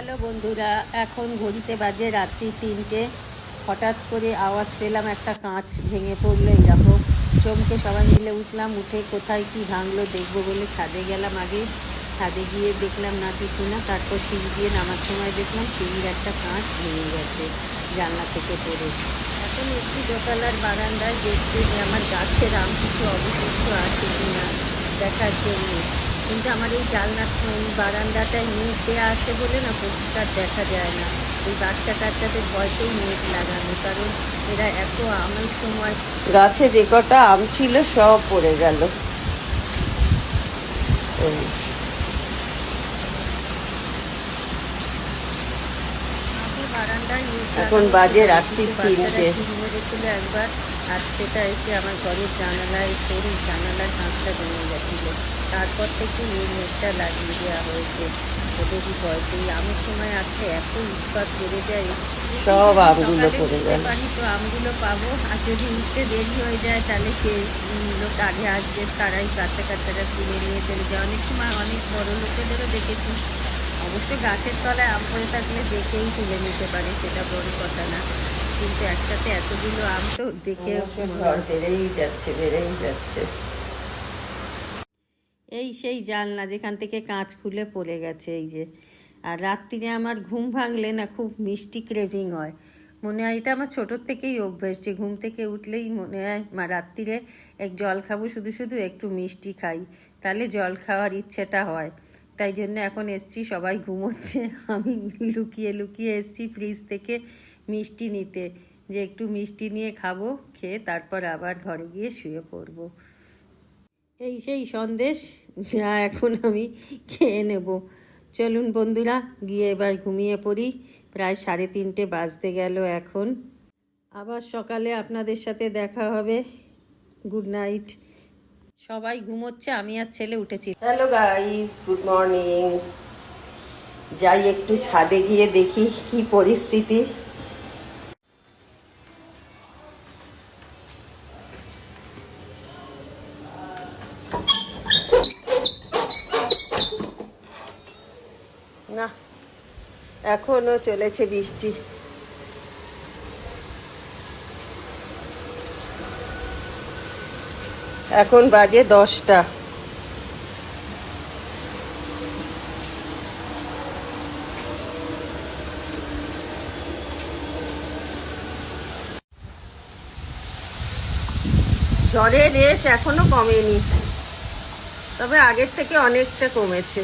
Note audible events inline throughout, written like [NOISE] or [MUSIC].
Hello বন্ধুরা, এখন ঘড়িতে বাজে রাত্রি তিনটে। হঠাৎ করে আওয়াজ পেলাম, একটা কাঁচ ভেঙে পড়ল এরকম। চমকে সবাই মিলে উঠলাম, উঠে কোথায় কি ভাঙলো দেখব বলে ছাদে গেলাম আগে। ছাদে গিয়ে দেখলাম না কিছু না, তারপর সিঁড়ি দিয়ে নামার সময় দেখলাম সিঁড়ির একটা কাঁচ ভেঙে গেছে জানলা থেকে পড়ে। এখন একটু দোতলার বারান্দায়, দেখতে যে আমার গাছের আম কিছু অবশিষ্ট আছে কি না দেখার জন্য। কিন্তু আমার এই এই বারান্দাটায় নেট দেওয়া আছে বলে না পরিষ্কার দেখা যায় না। এই বাচ্চা কাচ্চাদের ভয়তেই নেট লাগানো কারণ এরা এত আমের সময় গাছে যে কটা আম ছিল সব পড়ে গেল। বারান্দায় এখন বাজে রাত্রি তিনটে। একবার? আর সেটা এসে আমার ঘরের জানালায় পড়ে জানালার কাঁচটা ভেঙে গেছিল। তারপর থেকে এই নেটটা লাগিয়ে দেওয়া হয়েছে। ওদেরই ভয়তেই আমের সময় আসলে এত উৎপাত বেড়ে যায়। সব আমগুলো পড়ে পারি তো আমগুলো পাবো। আর যদি উঠতে দেরি হয়ে যায় তাহলে যে লোক আগে আসবে তারাই বাচ্চা কাচ্চারা তুলে নিয়ে চলে যায়। অনেক সময় অনেক বড় লোকেদেরও দেখেছি। অবশ্য গাছের তলায় আম পড়ে থাকলে যে কেউ তুলে নিতে পারে সেটা বড় কথা না। কিন্তু একসাথে এতগুলো আম তো দেখে বেড়েই যাচ্ছে বেড়েই যাচ্ছে। এই সেই জানলা যেখান থেকে কাঁচ খুলে পড়ে গেছে এই যে। আর রাত্রিরে আমার ঘুম ভাঙলে না খুব মিষ্টি ক্রেভিং হয়। মনে হয় এটা আমার ছোটোর থেকেই অভ্যেস যে ঘুম থেকে উঠলেই মনে হয় মা রাত্রিরে এক জল খাব শুধু শুধু একটু মিষ্টি খাই। তাহলে জল খাওয়ার ইচ্ছেটা হয়। তাই জন্য এখন এসছি সবাই ঘুমোচ্ছে। আমি লুকিয়ে লুকিয়ে এসছি ফ্রিজ থেকে। মিষ্টি নিতে। যে একটু মিষ্টি নিয়ে খাব, খেয়ে তারপর আবার ঘরে গিয়ে শুয়ে পড়ব। এই সেই সন্দেশ যা এখন আমি খেয়ে নেব। চলুন বন্ধুরা, গিয়ে এবার ঘুমিয়ে পড়ি। প্রায় সাড়ে তিনটে বাজতে গেল এখন। আবার সকালে আপনাদের সাথে দেখা হবে। Good night. সবাই ঘুমোচ্ছে, আমি আর ছেলে উঠেছি। Hello guys, good morning. যাই একটু ছাদে গিয়ে দেখি কি পরিস্থিতি। এখনও চলেছে বৃষ্টি। এখন বাজে দশটা। ঝড়ের রেশ এখনও কমেনি, তবে আগের থেকে অনেকটা কমেছে।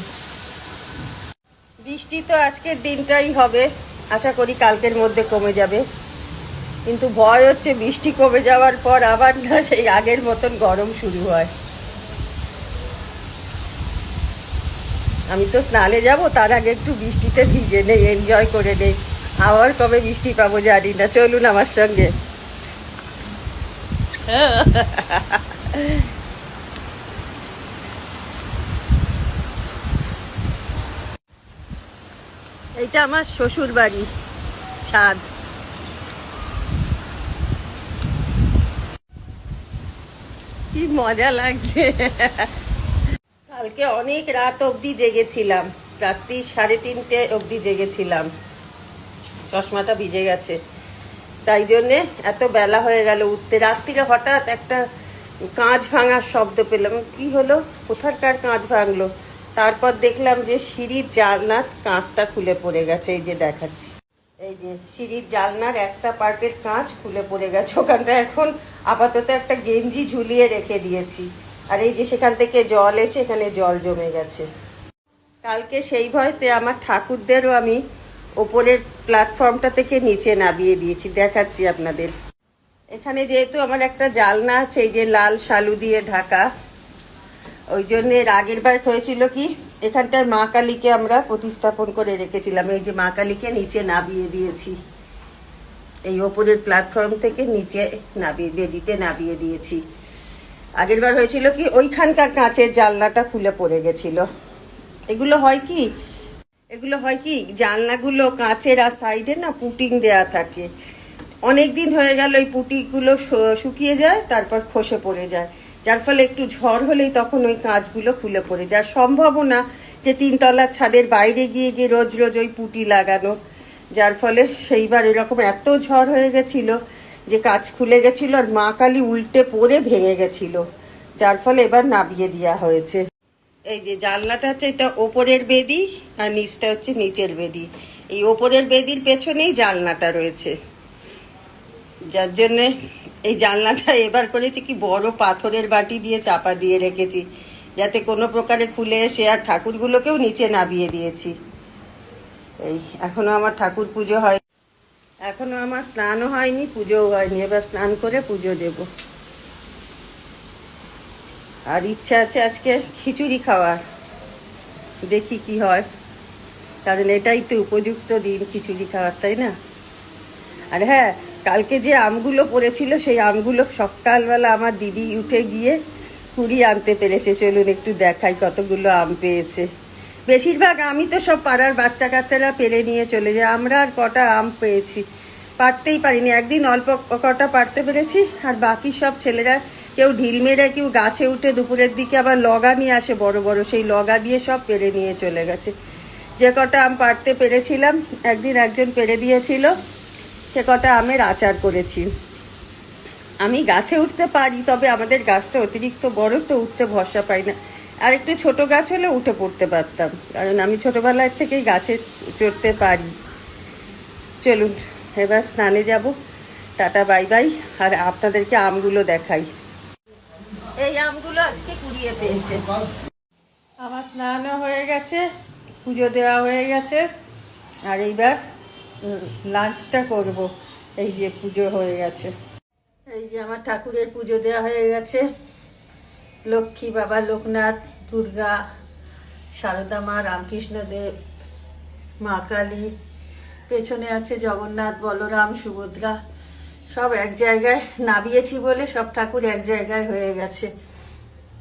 বৃষ্টি তো আজকের দিনটাই হবে। আশা করি কালকের মধ্যে কমে যাবে। কিন্তু ভয় হচ্ছে বৃষ্টি কমে যাওয়ার পর আবার না সেই আগের মতন গরম শুরু হয়। আমি তো স্নানে যাব তার আগে একটু বৃষ্টিতে ভিজে নেই এনজয় করে নেই। আবার কবে বৃষ্টি পাবো জানি না। চলুন আমার সঙ্গে। [LAUGHS] [LAUGHS] এইটা আমার শ্বশুর বাড়ি ছাদ। কি মজা লাগছে। কালকে অনেক রাত অবধি জেগেছিলাম, রাত্রি সাড়ে তিনটে অবধি জেগেছিলাম। চশমাটা ভিজে গেছে। তাই জন্যে এত বেলা হয়ে গেল উঠতে। রাত্রিরে হঠাৎ একটা কাঁচ ভাঙার শব্দ পেলাম। কি হলো? কোথাকার কাঁচ ভাঙলো? তারপর দেখলাম যে সিঁড়ির জালনার কাঁচটা খুলে পড়ে গেছে, এই যে দেখাচ্ছি। এই যে সিঁড়ির জালনার একটা পার্টের কাঁচ খুলে পড়ে গেছে, ওখানটা এখন আপাতত একটা গেঞ্জি ঝুলিয়ে রেখে দিয়েছি। আর এই যে সেখান থেকে জল এসে এখানে জল জমে গেছে। কালকে সেই ভয়তে আমার ঠাকুরদেরও আমি ওপরের প্ল্যাটফর্মটা থেকে নিচে নামিয়ে দিয়েছি, দেখাচ্ছি আপনাদের। এখানে যেহেতু আমার একটা জালনা আছে, এই যে লাল শালু দিয়ে ঢাকা ওই জন্য এর আগের বার হয়েছিল কি এখানটায় মা কালীকে আমরা প্রতিস্থাপন করে রেখেছিলাম। এই যে মা কালীকে নিচে নামিয়ে দিয়েছি। এই ওপরের প্ল্যাটফর্ম থেকে নিচে নামিয়ে বেদিতে নামিয়ে দিয়েছি। আগের বার হয়েছিল কি, ওইখানকার কাঁচের জানলাটা খুলে পড়ে গেছিল। এগুলো হয় কি, এগুলো হয় কি, জানলাগুলো কাঁচের আর সাইডে না পুটিং দেয়া থাকে। অনেক দিন হয়ে গেল ওই পুটিগুলো শুকিয়ে যায়, তারপর খসে পড়ে যায়। যার ফলে একটু ঝড় হলেই তখন ওই কাঁচগুলো খুলে পড়ে যার সম্ভাবনা যে তিনতলার ছাদের বাইরে গিয়ে গিয়ে রোজ রোজ ওই পুটি লাগানো, যার ফলে সেইবার এরকম এত ঝড় হয়ে গেছিল যে কাজ খুলে গেছিল আর মা কালী উল্টে পড়ে ভেঙে গেছিল, যার ফলে এবার নাবিয়ে দেওয়া হয়েছে। এই যে জানলাটা হচ্ছে এটা ওপরের বেদি আর নিচটা হচ্ছে নিচের বেদি। এই ওপরের বেদির পেছনেই জানলাটা রয়েছে। যার জন্যে এই জানলাটা এবার করেছি কি বড় পাথরের বাটি দিয়ে চাপা দিয়ে রেখেছি। যাতে কোনো প্রকারে খুলে এসে আর ঠাকুরগুলোকেও নিচে নামিয়ে দিয়েছি। এই, এখনও আমার ঠাকুর পুজো হয়। এখনও আমার স্নানও হয়নি, পুজোও হয়নি। এবার স্নান করে পুজো দেব। আর ইচ্ছা আছে আজকে খিচুড়ি খাওয়ার। দেখি কি হয়। কারণ এটাই তো উপযুক্ত দিন, খিচুড়ি খাওয়ার, তাই না? আর হ্যাঁ কালকে যে আমগুলো পড়েছিল, সেই আমগুলো সকালবেলা আমার দিদি উঠে গিয়ে কুড়ি আনতে পেরেছে। চলুন একটু দেখাই কতগুলো আম পেয়েছে। বেশিরভাগ আমি তো সব পাড়ার বাচ্চা কাচ্চারা পেরে নিয়ে চলে যায়। আমরা আর কটা আম পেয়েছি। পারতেই পারিনি। একদিন অল্প কটা পারতে পেরেছি, আর বাকি সব ছেলেরা কেউ ঢিল মেরে, কেউ গাছে উঠে দুপুরের দিকে আবার লগা নিয়ে আসে বড় বড়। সেই লগা দিয়ে সব পেরে নিয়ে চলে গেছে। যে কটা আম পারতে পেরেছিলাম, একদিন একজন পেরে দিয়েছিল। সে কটা আমের আচার করেছি। আমি গাছে উঠতে পারি, তবে আমাদের গাছটা অতিরিক্ত বড়, তো উঠতে ভরসা পাই না। আর একটু ছোট গাছ হলে উঠে পড়তে পারতাম, কারণ আমি ছোটোবেলার থেকেই গাছে চড়তে পারি। চলুন, এবার স্নানে যাব। টাটা, বাই বাই, আর আপনাদেরকে আমগুলো দেখাই। এই আমগুলো আজকে কুড়িয়ে পেয়েছে। আমার স্নানও হয়ে গেছে, পুজো দেওয়া হয়ে গেছে। আর এইবার লাঞ্চটা করব। এই যে পুজো হয়ে গেছে। এই যে আমার ঠাকুরের পুজো দেওয়া হয়ে গেছে। লক্ষ্মী বাবা, লোকনাথ, দুর্গা, সারদা মা রামকৃষ্ণদেব মা কালী, পেছনে আছে জগন্নাথ, বলরাম, সুভদ্রা। সব এক জায়গায় নামিয়েছি বলে সব ঠাকুর এক জায়গায় হয়ে গেছে।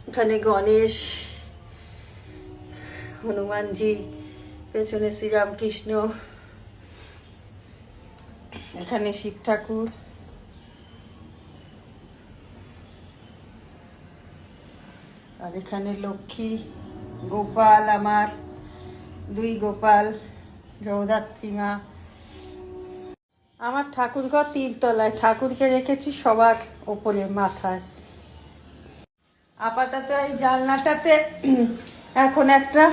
এখানে গণেশ, হনুমানজি, পেছনে শ্রীরামকৃষ্ণ এখানে শিব ঠাকুর। আর এখানে লক্ষ্মী, গোপাল আমার, দুই গোপাল জগদ্ধাত্রী মা আমার ঠাকুর ঘর তিনতলায় ঠাকুরকে রেখেছি সবার ওপরে, মাথায়। আপাতত এই জানলাটাতে এখন একটা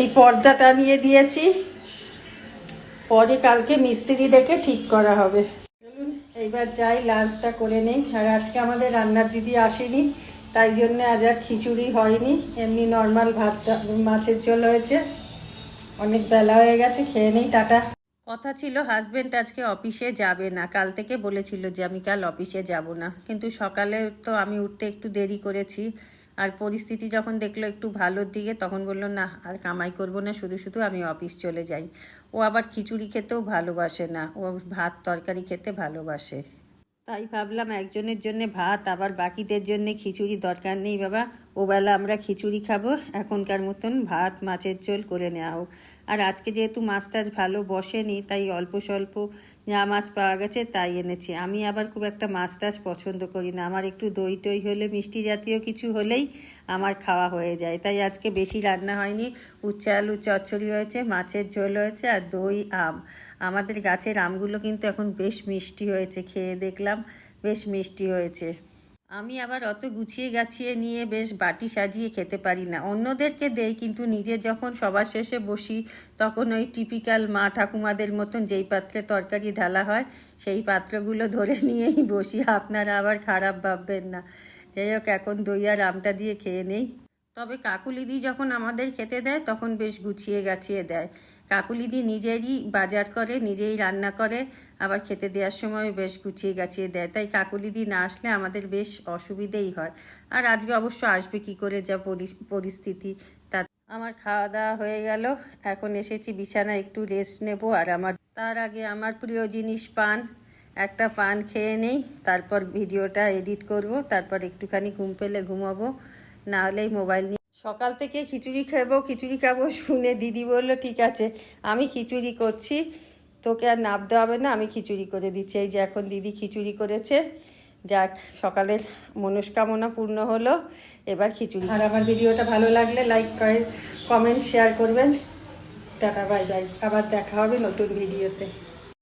এই পর্দাটা নিয়ে দিয়েছি। পরে কালকে মিস্ত্রি দেখে ঠিক করা হবে। চলুন, এইবার যাই লাঞ্চটা করে নেই। আর আজকে আমাদের রান্নার দিদি আসেনি, তাই জন্য আজ আর খিচুড়ি হয়নি। এমনি নর্মাল ভাত মাছের ঝোল হয়েছে। অনেক বেলা হয়ে গেছে, খেয়ে নেই, টাটা। কথা ছিল হাজবেন্ড আজকে অফিসে যাবে না। কাল থেকে বলেছিল যে আমি কাল অফিসে যাব না। কিন্তু সকালে তো আমি উঠতে একটু দেরি করেছি। আর পরিস্থিতি যখন দেখল একটু ভালোর দিকে, তখন বলল, না, আর কামাই করব না, শুধু শুধু আমি অফিস চলে যাই। ও আবার খিচুড়ি খেতেও ভালোবাসে না, ও ভাত তরকারি খেতে ভালোবাসে। তাই ভাবলাম একজনের জন্য ভাত, আবার বাকিদের জন্য খিচুড়ি দরকার নেই বাবা। ওবেলা আমরা খিচুড়ি খাব, এখনকার মতন ভাত, মাছের ঝোল করে নেওয়া হোক। আর আজকে যেহেতু মাছ টাছ ভালো বসেনি, তাই অল্প স্বল্প যা মাছ পাওয়া গেছে তাই এনেছি। আমি আবার খুব একটা মাছ টাছ পছন্দ করি না। আমার একটু দই টই হলে, মিষ্টি জাতীয় কিছু হলেই আমার খাওয়া হয়ে যায়। তাই আজকে বেশি রান্না হয়নি। উচ্চে আলু চচ্চড়ি হয়েছে, মাছের ঝোল হয়েছে আর দই, আম। আমাদের গাছের আমগুলো কিন্তু এখন বেশ মিষ্টি হয়েছে, খেয়ে দেখলাম বেশ মিষ্টি হয়েছে। আমি আবার অত গুছিয়ে গাছিয়ে নিয়ে বেশ বাটি সাজিয়ে খেতে পারি না। অন্যদেরকে দেই, কিন্তু নিজে যখন সবার শেষে বসি, তখন ওই টিপিক্যাল মা ঠাকুমাদের মতন যেই পাত্রে তরকারি ঢালা হয়, সেই পাত্রগুলো ধরে নিয়েই বসি। আপনারা আবার খারাপ ভাববেন না। যাই হোক, এখন দই আর আমটা দিয়ে খেয়ে নেই। তবে কাকুলিদি যখন আমাদের খেতে দেয়, তখন বেশ গুছিয়ে গাছিয়ে দেয়। কাকুলিদি নিজেরই বাজার করে, নিজেই রান্না করে। আবার খেতে দেওয়ার সময় বেশ গুছিয়ে গাছিয়ে দেয়। তাই কাকুলিদি না আসলে আমাদের বেশ অসুবিধেই হয়। আর আজকে অবশ্য আসবে কি করে যা পরি- পরিস্থিতি। তা আমার খাওয়া দাওয়া হয়ে গেল। এখন এসেছি বিছানায় একটু রেস্ট নেব। আর আমার, তার আগে আমার প্রিয় জিনিস পান। একটা পান খেয়ে নেই। তারপর ভিডিওটা এডিট করব। তারপর একটুখানি ঘুম পেলে ঘুমাবো। না হলেই মোবাইল নিয়ে সকাল থেকে খিচুড়ি খাব। খিচুড়ি খাব শুনে দিদি বলল, ঠিক আছে, আমি খিচুড়ি করছি। তোকে আর নাপতে হবে না, আমি খিচুড়ি করে দিচ্ছি। এই যে এখন দিদি খিচুড়ি করেছে। যাক, সকালের মনস্কামনা পূর্ণ হলো, এবার খিচুড়ি। আর আমার ভিডিওটা ভালো লাগলে লাইক করে কমেন্ট শেয়ার করবেন। টাটা বাই বাই আবার দেখা হবে নতুন ভিডিওতে।